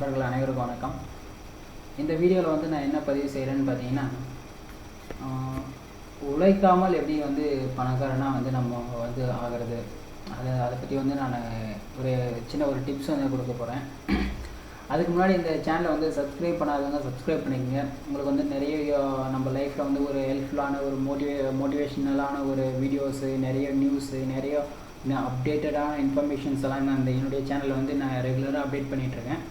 நண்பர்கள் அனைவருக்கும் வணக்கம். இந்த வீடியோவில் வந்து நான் என்ன பதிவு செய்கிறேன்னு பார்த்தீங்கன்னா உழைக்காமல் எப்படி வந்து பணக்காரனாக வந்து நம்ம வந்து ஆகிறது. அதை அதை பற்றி வந்து நான் ஒரு சின்ன ஒரு டிப்ஸ் வந்து கொடுக்க போகிறேன் அதுக்கு முன்னாடி இந்த சேனலை வந்து சப்ஸ்கிரைப் பண்ணாதவங்க சப்ஸ்கிரைப் பண்ணிக்கோங்க. உங்களுக்கு வந்து நிறைய நம்ம லைஃப்பில் வந்து ஒரு ஹெல்ப்ஃபுல்லான ஒரு மோட்டிவே மோட்டிவேஷ்னலான ஒரு வீடியோஸு நிறைய நியூஸு நிறைய அப்டேட்டடான இன்ஃபர்மேஷன்ஸ் எல்லாம் நான் இந்த என்னுடைய சேனலில் வந்து நான் ரெகுலராக அப்டேட் பண்ணிகிட்ருக்கேன்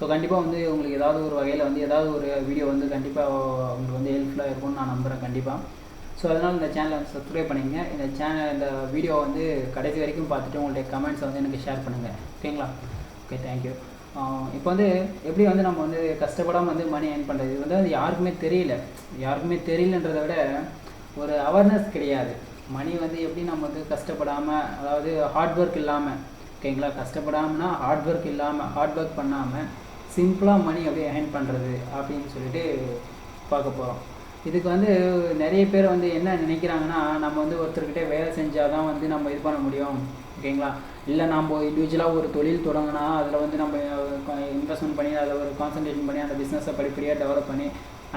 ஸோ கண்டிப்பாக வந்து உங்களுக்கு ஏதாவது ஒரு வகையில் வந்து ஏதாவது ஒரு வீடியோ வந்து கண்டிப்பாக உங்களுக்கு வந்து ஹெல்ப்ஃபுல்லாக இருக்கும்னு நான் நம்புகிறேன் கண்டிப்பாக ஸோ அதனால் இந்த சேனலை வந்து சப்ஸ்கிரைப் பண்ணிக்கங்க. இந்த சேனல் இந்த வீடியோ வந்து கடைசி வரைக்கும் பார்த்துட்டு உங்களுடைய கமெண்ட்ஸை வந்து எனக்கு ஷேர் பண்ணுங்கள் ஓகேங்களா ஓகே தேங்க்யூ இப்போ வந்து எப்படி வந்து நம்ம வந்து கஷ்டப்படாமல் வந்து மணி ஏர்ன் பண்ணுறது இது வந்து அது யாருக்குமே தெரியல. யாருக்குமே தெரியலன்றதை விட ஒரு அவேர்னஸ் கிடையாது. மணி வந்து எப்படி நம்ம வந்து கஷ்டப்படாமல் அதாவது ஹார்ட் ஒர்க் இல்லாமல் ஓகேங்களா கஷ்டப்படாமல்னா ஹார்ட் ஒர்க் இல்லாமல் ஹார்ட் ஒர்க் பண்ணாமல் சிம்பிளாக மணி அப்படியே ஏர்ன் பண்ணுறது அப்படின்னு சொல்லிட்டு பார்க்க போகிறோம் இதுக்கு வந்து நிறைய பேர் வந்து என்ன நினைக்கிறாங்கன்னா நம்ம வந்து ஒருத்தர்கிட்ட வேலை செஞ்சால் தான் வந்து நம்ம இது பண்ண முடியும். ஓகேங்களா இல்லை நம்ம இண்டிவிஜுவலாக ஒரு தொழில் தொடங்கினா அதில் வந்து நம்ம இன்வெஸ்ட்மெண்ட் பண்ணி அதில் ஒரு கான்சன்ட்ரேஷன் பண்ணி அந்த பிஸ்னஸை படிப்படியாக டெவலப் பண்ணி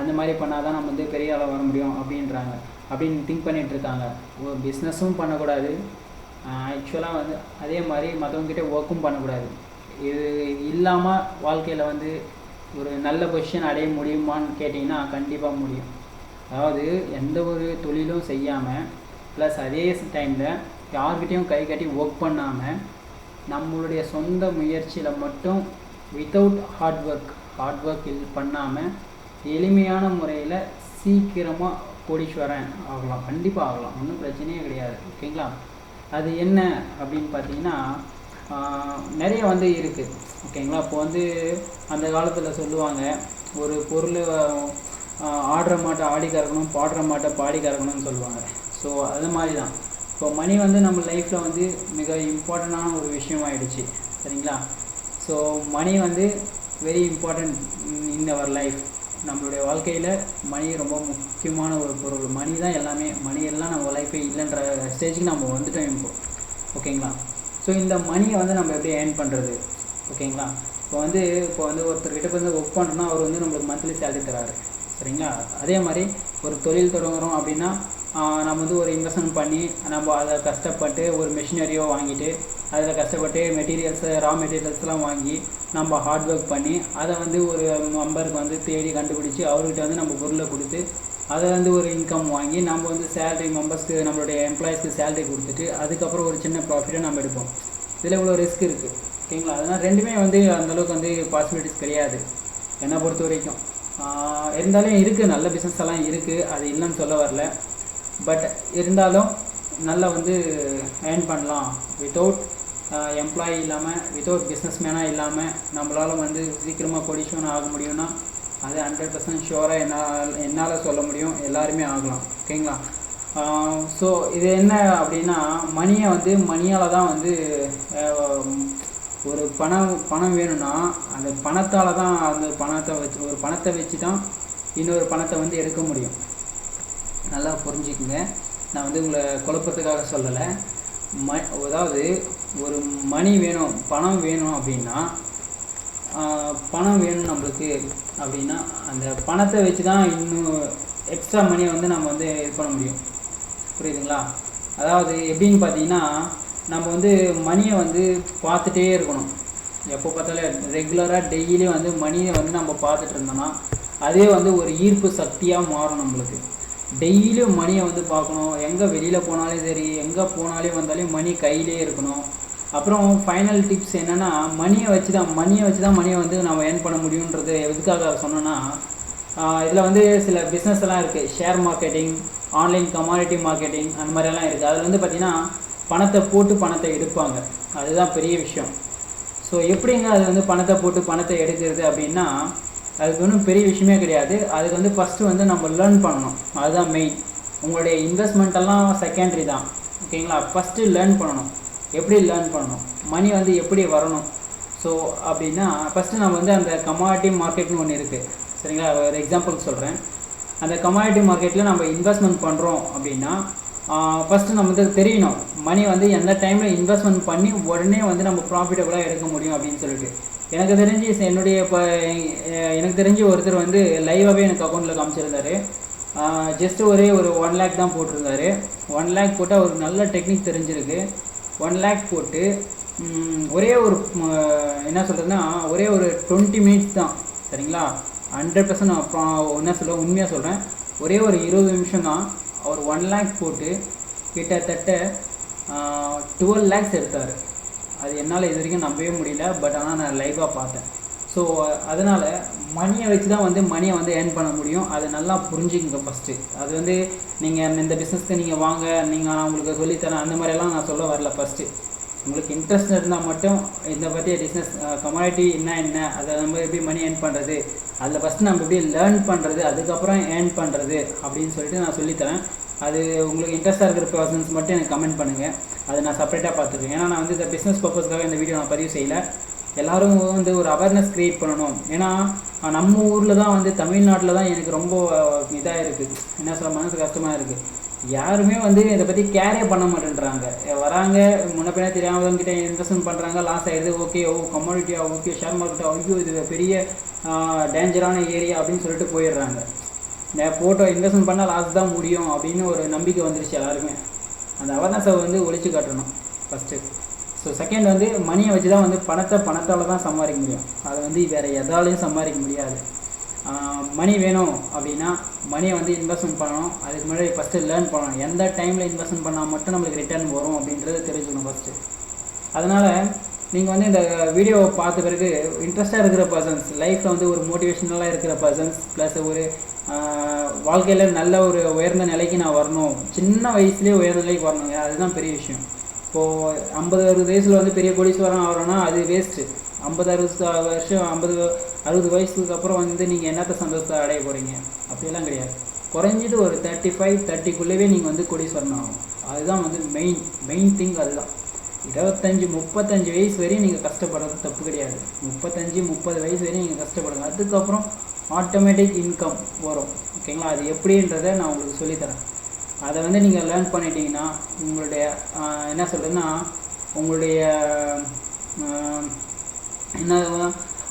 அந்த மாதிரி பண்ணால் தான் நம்ம வந்து பெரிய ஆளாக வர முடியும் அப்படின்றாங்க. அப்படின்னு திங்க் பண்ணிகிட்டு இருக்காங்க. ஒரு பிஸ்னஸும் பண்ணக்கூடாது. ஆக்சுவலாக வந்து அதே மாதிரி மற்றவங்ககிட்ட ஒர்க்கும் பண்ணக்கூடாது. இது இல்லாமல் வாழ்க்கையில் வந்து ஒரு நல்ல பொசிஷன் அடைய முடியுமான்னு கேட்டிங்கன்னா கண்டிப்பாக முடியும். அதாவது எந்த ஒரு தொழிலும் செய்யாமல் ப்ளஸ் அதே டைமில் யார்கிட்டையும் கை கட்டி ஒர்க் பண்ணாமல் நம்மளுடைய சொந்த முயற்சியில் மட்டும் without hard work hard work இல் பண்ணாமல் எளிமையான முறையில் சீக்கிரமாக கோடீஸ்வரன் ஆகலாம். கண்டிப்பாக ஆகலாம். ஒன்றும் பிரச்சனையே கிடையாது. ஓகேங்களா அது என்ன அப்படின்னு பார்த்தீங்கன்னா நிறைய வந்து இருக்குது ஓகேங்களா? இப்போ வந்து அந்த காலத்தில் சொல்லுவாங்க ஒரு பொருள் ஆடுற மாட்டை ஆடி கறக்கணும் பாடுற மாட்டை பாடி கறக்கணும்னு சொல்லுவாங்க. ஸோ அது மாதிரி தான் இப்போ மணி வந்து நம்ம லைஃப்பில் வந்து மிக இம்பார்ட்டண்ட்டான ஒரு விஷயமாயிடுச்சு. சரிங்களா? ஸோ மணி வந்து very important in our life நம்மளுடைய வாழ்க்கையில் மணி ரொம்ப முக்கியமான ஒரு பொருள். மணி தான் எல்லாமே மணி எல்லாம் நம்ம லைஃபே இல்லைன்ற ஸ்டேஜுக்கு நம்ம வந்துட்டோம் இப்போ. ஓகேங்களா? ஸோ இந்த மணியை வந்து நம்ம எப்படி ஏர்ன் பண்ணுறது ஓகேங்களா? இப்போ வந்து இப்போ வந்து ஒருத்தர்கிட்ட வந்து ஒர்க் பண்ணுறோன்னா அவர் வந்து நம்மளுக்கு மந்த்லி சேலரி தராரு. சரிங்களா? அதே மாதிரி ஒரு தொழில் தொடங்குறோம் அப்படின்னா நம்ம வந்து ஒரு இன்வெஸ்ட்மெண்ட் பண்ணி நம்ம அதை கஷ்டப்பட்டு ஒரு மிஷினரியோ வாங்கிட்டு அதில் கஷ்டப்பட்டு மெட்டீரியல்ஸு ரா மெட்டீரியல்ஸ்லாம் வாங்கி நம்ம ஹார்ட் ஒர்க் பண்ணி அதை வந்து ஒரு மெம்பருக்கு வந்து தேடி கண்டுபிடிச்சி அவர்கிட்ட வந்து நம்ம பொருளை கொடுத்து அதை வந்து ஒரு இன்கம் வாங்கி நம்ம வந்து சேலரி மெம்பர்ஸ்க்கு நம்மளுடைய எம்ப்ளாயிஸ்க்கு சேலரி கொடுத்துட்டு அதுக்கப்புறம் ஒரு சின்ன ப்ராஃபிட்டை நம்ம எடுப்போம். இதில் இவ்வளோ ரிஸ்க் இருக்குது ஓகேங்களா? அதனால் ரெண்டுமே வந்து அந்தளவுக்கு வந்து பாசிபிலிட்டிஸ் கிடையாது. என்னை பொறுத்த வரைக்கும். இருந்தாலும் இருக்குது நல்ல பிஸ்னஸ் எல்லாம் இருக்குது அது இல்லைன்னு சொல்ல வரல. பட் இருந்தாலும் நல்லா வந்து ஏர்ன் பண்ணலாம். வித்தவுட் எம்ப்ளாயி இல்லாமல் வித்தவுட் பிஸ்னஸ் மேனாக இல்லாமல் நம்மளால் வந்து சீக்கிரமாக கொடிஷன் ஆக முடியும்னா அது ஹண்ட்ரட் பர்சன்ட் ஷுவராக என்னால் என்னால் சொல்ல முடியும். எல்லாருமே ஆகலாம். ஓகேங்களா? ஸோ இது என்ன அப்படின்னா மணியை வந்து மணியால் தான் வந்து ஒரு பணம் பணம் வேணும்னா அந்த பணத்தால் தான் அந்த பணத்தை வச்சு ஒரு பணத்தை வச்சு தான் இன்னொரு பணத்தை வந்து எடுக்க முடியும். நல்லா புரிஞ்சுக்குங்க. நான் வந்து உங்களை குழப்பத்துக்காக சொல்லலை. ம அதாவது ஒரு மணி வேணும் பணம் வேணும் அப்படின்னா பணம் வேணும் நம்மளுக்கு அப்படின்னா அந்த பணத்தை வச்சு தான் இன்னும் எக்ஸ்ட்ரா மணியை வந்து நம்ம வந்து இது பண்ண முடியும். புரியுதுங்களா? அதாவது எப்படின்னு பார்த்தீங்கன்னா நம்ம வந்து மணியை வந்து பார்த்துட்டே இருக்கணும். எப்போ பார்த்தாலும் ரெகுலராக டெய்லி வந்து மணியை வந்து நம்ம பார்த்துட்டு இருந்தோம்னா அதே வந்து ஒரு ஈர்ப்பு சக்தியாக மாறும் நம்மளுக்கு. டெய்லியும் மணியை வந்து பார்க்கணும். எங்கே வெளியில் போனாலும் சரி எங்கே போனாலே வந்தாலும் மணி கையிலே இருக்கணும். அப்புறம் ஃபைனல் டிப்ஸ் என்னென்னா மணியை வச்சு தான் மணியை வச்சு தான் மணியை வந்து நம்ம ஏர்ன் பண்ண முடியுன்றது எதுக்காக சொன்னோன்னா இதில் வந்து சில பிஸ்னஸ் எல்லாம் இருக்குது share marketing online commodity marketing அந்த மாதிரியெல்லாம் இருக்குது அதில் வந்து பார்த்திங்கன்னா பணத்தை போட்டு பணத்தை எடுப்பாங்க. அதுதான் பெரிய விஷயம். ஸோ எப்படிங்க அது வந்து பணத்தை போட்டு பணத்தை எடுக்கிறது அப்படின்னா அதுக்கு ஒன்றும் பெரிய விஷயமே கிடையாது. அதுக்கு வந்து ஃபஸ்ட்டு வந்து நம்ம லேர்ன் பண்ணணும். அதுதான் மெயின் உங்களுடைய இன்வெஸ்ட்மெண்ட்டெல்லாம் செகண்டரி தான். ஓகேங்களா ஃபஸ்ட்டு லேர்ன் பண்ணணும். எப்படி லேர்ன் பண்ணணும்? மணி வந்து எப்படி வரணும்? ஸோ அப்படின்னா ஃபஸ்ட்டு நம்ம வந்து அந்த கமாடிட்டி மார்க்கெட்னு ஒன்று இருக்குது சரிங்களா? ஒரு எக்ஸாம்பிள் சொல்கிறேன் அந்த கமாடிட்டி மார்க்கெட்டில் நம்ம இன்வெஸ்ட்மெண்ட் பண்ணுறோம் அப்படின்னா ஃபஸ்ட்டு நமக்கு தெரியணும். மணி வந்து எந்த டைமில் இன்வெஸ்ட்மெண்ட் பண்ணி உடனே வந்து நம்ம ப்ராஃபிட்டபுளாக எடுக்க முடியும் அப்படின்னு சொல்லிட்டு. எனக்கு தெரிஞ்சு என்னுடைய இப்போ எனக்கு தெரிஞ்சு ஒருத்தர் வந்து லைவாகவே எனக்கு அக்கௌண்ட்டில் காமிச்சிருந்தாரு. ஜஸ்ட் ஒரே ஒரு ஒன் லேக் தான் போட்டிருந்தாரு. ஒன் லேக் போட்டால் அவருக்கு நல்ல டெக்னிக் தெரிஞ்சிருக்கு. ஒன் லேக் போட்டு ஒரே ஒரு என்ன சொல்கிறதுன்னா ஒரே ஒரு டுவெண்ட்டி மினிட்ஸ் தான் சரிங்களா? ஹண்ட்ரட் பர்சன்ட் அப்புறம் என்ன சொல்கிறேன் உண்மையாக சொல்கிறேன் ஒரே ஒரு இருபது நிமிஷம் தான் அவர் ஒன் லேக் போட்டு கிட்டத்தட்ட டுவெல் லேக்ஸ் எடுத்தார். அது என்னால் இது வரைக்கும் நம்பவே முடியல பட் ஆனால் நான் லைவாக பார்த்தேன். ஸோ அதனால் மணியை வச்சு தான் வந்து மணியை வந்து ஏர்ன் பண்ண முடியும். அதை நல்லா புரிஞ்சுக்கங்க ஃபஸ்ட்டு அது வந்து நீங்கள் இந்த பிஸ்னஸ்க்கு நீங்கள் வாங்க நீங்கள் நான் உங்களுக்கு சொல்லித்தரேன் அந்த மாதிரியெல்லாம் நான் சொல்ல வரல ஃபஸ்ட்டு உங்களுக்கு இன்ட்ரெஸ்ட் இருந்தால் மட்டும் இந்த பற்றிய பிஸ்னஸ் கமாடிட்டி என்ன என்ன அதை நம்ம எப்படி மணி ஏர்ன் பண்ணுறது அதில் ஃபஸ்ட்டு நம்ம எப்படி லேர்ன் பண்ணுறது அதுக்கப்புறம் ஏர்ன் பண்ணுறது அப்படின்னு சொல்லிட்டு நான் சொல்லித்தரேன். அது உங்களுக்கு இன்ட்ரெஸ்ட்டாக இருக்கிற பர்சன்ஸ் மட்டும் எனக்கு கமெண்ட் பண்ணுங்கள் அதை நான் செப்பரேட்டாக பார்த்துருக்கேன் ஏன்னா நான் வந்து இந்த பிஸ்னஸ் பர்பஸ்க்காக இந்த வீடியோ நான் பதிவு செய்யலை. எல்லோரும் வந்து ஒரு அவேர்னஸ் க்ரியேட் பண்ணணும். ஏன்னா நம்ம ஊரில் தான் வந்து தமிழ்நாட்டில் தான் எனக்கு ரொம்ப இதாக இருக்குது என்ன சொல்ல மனசு கஷ்டமாக இருக்குது யாருமே வந்து இதை பற்றி கேரே பண்ண மாட்டேன்றாங்க. வராங்க முன்ன பின்ன தெரியாதவங்ககிட்ட இன்வெஸ்ட்மெண்ட் பண்ணுறாங்க லாஸ் ஆகிடுது ஓகே ஓ கம்யூனிட்டியா ஓகே ஷேர் மார்க்கெட்டா ஐயோ இது பெரிய டேஞ்சரான ஏரியா அப்படின்னு சொல்லிட்டு போயிடுறாங்க. இந்த ஃபோட்டோ இன்வெஸ்ட்மெண்ட் பண்ணால் லாஸ் தான் முடியும் அப்படின்னு ஒரு நம்பிக்கை வந்துருச்சு எல்லாருமே அந்த அவேர்னஸை வந்து ஒழிச்சு காட்டணும் ஃபஸ்ட்டு ஸோ செகண்ட் வந்து மணியை வச்சு தான் வந்து பணத்தை பணத்தால் தான் சம்பாதிக்க முடியும். அதை வந்து வேறு எதாலையும் சம்பாதிக்க முடியாது. மணி வேணும் அப்படின்னா மணியை வந்து இன்வெஸ்ட்மெண்ட் பண்ணணும். அதுக்கு முன்னாடி ஃபஸ்ட்டு லேர்ன் பண்ணணும். எந்த டைமில் இன்வெஸ்ட்மெண்ட் பண்ணால் மட்டும் நம்மளுக்கு ரிட்டர்ன் வரும் அப்படின்றத தெரிஞ்சுக்கணும் ஃபஸ்ட்டு அதனால் நீங்கள் வந்து இந்த வீடியோவை பார்த்த பிறகு இன்ட்ரெஸ்ட்டாக இருக்கிற பர்சன்ஸ் லைஃப்பில் வந்து ஒரு மோட்டிவேஷ்னலாக இருக்கிற பர்சன்ஸ் ப்ளஸ் ஒரு வாழ்க்கையில் நல்ல ஒரு உயர்ந்த நிலைக்கு நான் வரணும். சின்ன வயசுலேயே உயர்ந்த நிலைக்கு வரணுங்க. அதுதான் பெரிய விஷயம். இப்போது ஐம்பது அறுபது வயசில் வந்து பெரிய கோடீஸ்வரம் ஆகிறோன்னா அது வேஸ்ட்டு ஐம்பது அறுபது வருஷம் ஐம்பது அறுபது வயசுக்கு அப்புறம் வந்து நீங்கள் என்னத்த சந்தோஷத்தை அடைய போகிறீங்க அப்படியெல்லாம் கிடையாது. குறைஞ்சது ஒரு தேர்ட்டி ஃபைவ் தேர்ட்டிக்குள்ளேயே நீங்கள் வந்து கோடீஸ்வரன் ஆகும் அதுதான் வந்து மெயின் மெயின் திங் அதுதான். இருபத்தஞ்சி முப்பத்தஞ்சு வயசு வரையும் நீங்கள் கஷ்டப்படுறது தப்பு கிடையாது. முப்பத்தஞ்சு முப்பது வயசு வரையும் நீங்கள் கஷ்டப்படுங்க. அதுக்கப்புறம் ஆட்டோமேட்டிக் இன்கம் வரும். ஓகேங்களா அது எப்படின்றத நான் உங்களுக்கு சொல்லித்தரேன். அதை வந்து நீங்கள் லேர்ன் பண்ணிட்டீங்கன்னா உங்களுடைய என்ன சொல்கிறதுன்னா உங்களுடைய என்ன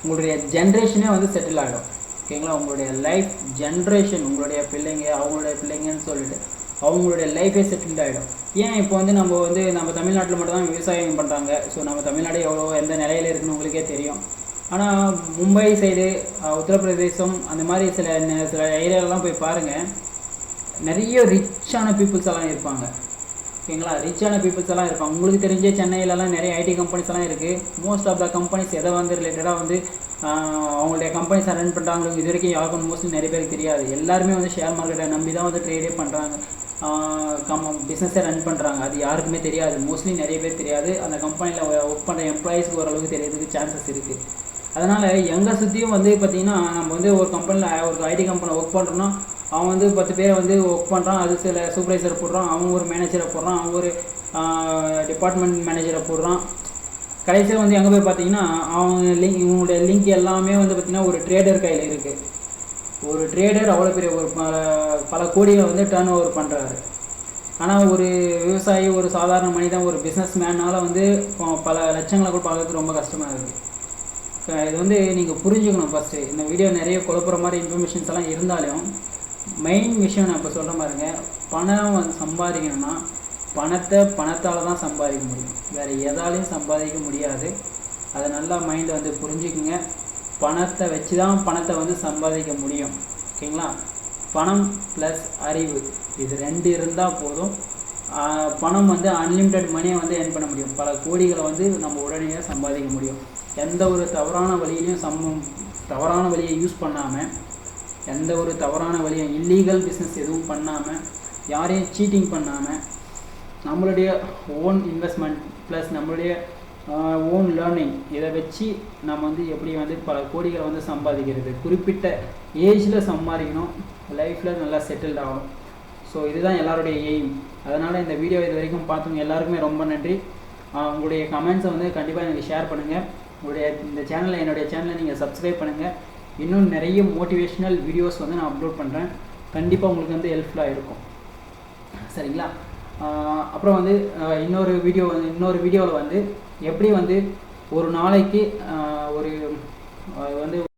உங்களுடைய ஜென்ரேஷனே வந்து செட்டில் ஆகிடும் ஓகேங்களா உங்களுடைய லைஃப் ஜென்ரேஷன் உங்களுடைய பிள்ளைங்க அவங்களுடைய பிள்ளைங்கன்னு சொல்லிட்டு அவங்களுடைய லைஃபே செட்டில் ஆகிடும் ஏன் இப்போ வந்து நம்ம வந்து நம்ம தமிழ்நாட்டில் மட்டும் தான் விவசாயம் பண்ணுறாங்க ஸோ நம்ம தமிழ்நாடு எவ்வளோ எந்த நிலையில் இருக்குன்னு உங்களுக்கே தெரியும். ஆனால் மும்பை சைடு உத்தரப்பிரதேசம் அந்த மாதிரி சில சில ஏரியாலெலாம் போய் பாருங்கள் நிறைய ரிச்சான பீப்புள்ஸ் எல்லாம் இருப்பாங்க. ஓகேங்களா? ரிச்சான பீப்புள்ஸ் எல்லாம் இருப்பாங்க. உங்களுக்கு தெரிஞ்ச சென்னையிலலாம் நிறைய ஐடி கம்பெனிஸ் எல்லாம் இருக்குது மோஸ்ட் ஆஃப் த கம்பெனிஸ் எதை வந்து ரிலேட்டடாக வந்து அவங்களுடைய கம்பெனிஸை ரன் பண்ணுறாங்க இது வரைக்கும் யாருக்கும் மோஸ்ட்லி நிறைய பேருக்கு தெரியாது. எல்லாருமே வந்து ஷேர் மார்க்கெட்டை நம்பி தான் வந்து ட்ரேடே பண்ணுறாங்க கம் பிஸ்னஸை ரன் பண்ணுறாங்க அது யாருக்குமே தெரியாது. மோஸ்ட்லி நிறைய பேர் தெரியாது. அந்த கம்பெனியில் ஒர்க் பண்ணுற எம்ப்ளாயீஸ்க்கு ஓரளவுக்கு தெரியறதுக்கு சான்சஸ் இருக்குது அதனால் எங்கே சுற்றியும் வந்து பார்த்திங்கன்னா நம்ம வந்து ஒரு கம்பெனியில் ஒரு ஐடி கம்பெனியில் ஒர்க் பண்ணுறோன்னா அவன் வந்து பத்து பேரை வந்து ஒர்க் பண்ணுறான் அது சில சூப்பர்வைசர் போடுறான். அவன் ஒரு மேனேஜரை போடுறான். அவன் ஒரு டிபார்ட்மெண்ட் மேனேஜரை போடுறான். கடைசியில் வந்து எங்கே போய் பார்த்தீங்கன்னா அவங்க லிங்க் இவங்களுடைய லிங்க் எல்லாமே வந்து பார்த்திங்கன்னா ஒரு ட்ரேடர் கையில் இருக்குது ஒரு ட்ரேடர் அவ்வளோ பெரிய ஒரு பல பல கோடிகளை வந்து டர்ன் ஓவர் பண்ணுறாரு ஆனால் ஒரு விவசாயி ஒரு சாதாரண மனிதன் ஒரு பிஸ்னஸ் மேனால் வந்து இப்போ பல லட்சங்களை கூட பார்க்கறது ரொம்ப கஷ்டமாக இருக்குது இது வந்து நீங்கள் புரிஞ்சுக்கணும் ஃபஸ்ட்டு இந்த வீடியோ நிறைய குழப்புற மாதிரி இன்ஃபர்மேஷன்ஸ் எல்லாம் இருந்தாலும் மெயின் விஷயம் நான் இப்போ சொல்கிற மாதிரிங்க பணம் வந்து சம்பாதிக்கணும்னா பணத்தை பணத்தால் தான் சம்பாதிக்க முடியும். வேறு எதாலையும் சம்பாதிக்க முடியாது. அதை நல்லா மைண்டை வந்து புரிஞ்சுக்குங்க. பணத்தை வச்சு தான் பணத்தை வந்து சம்பாதிக்க முடியும். ஓகேங்களா? பணம் ப்ளஸ் அறிவு. இது ரெண்டு இருந்தால் போதும். பணம் வந்து அன்லிமிட்டெட் மணியை வந்து ஏர்ன் பண்ண முடியும். பல கோடிகளை வந்து நம்ம உடனடியாக சம்பாதிக்க முடியும். எந்த ஒரு தவறான வழியிலையும் சம் தவறான வழியை யூஸ் பண்ணாமல் எந்த ஒரு தவறான வழியும் இல்லீகல் பிஸ்னஸ் எதுவும் பண்ணாமல் யாரையும் சீட்டிங் பண்ணாமல் நம்மளுடைய ஓன் இன்வெஸ்ட்மெண்ட் ப்ளஸ் நம்மளுடைய ஓன் லேர்னிங் இதை வச்சு நம்ம வந்து எப்படி வந்து பல கோடிகளை வந்து சம்பாதிக்கிறது. குறிப்பிட்ட ஏஜில் சம்பாதிக்கணும் லைஃப்பில் நல்லா செட்டில்ட் ஆகணும். ஸோ இதுதான் எல்லாருடைய எய்ம் அதனால் இந்த வீடியோ இது வரைக்கும் பார்த்தவங்க எல்லாருக்குமே ரொம்ப நன்றி. உங்களுடைய கமெண்ட்ஸை வந்து கண்டிப்பாக எனக்கு ஷேர் பண்ணுங்கள் உங்களுடைய இந்த சேனலை என்னுடைய சேனலை நீங்கள் சப்ஸ்கிரைப் பண்ணுங்கள் இன்னும் நிறைய மோட்டிவேஷ்னல் வீடியோஸ் வந்து நான் அப்லோட் பண்ணுறேன் கண்டிப்பாக உங்களுக்கு வந்து ஹெல்ப்ஃபுல்லாக இருக்கும். சரிங்களா? ஆஹ் அப்புறம் வந்து இன்னொரு வீடியோ இன்னொரு வீடியோவில் வந்து எப்படி வந்து ஒரு நாளைக்கு ஆஹ் ஒரு வந்து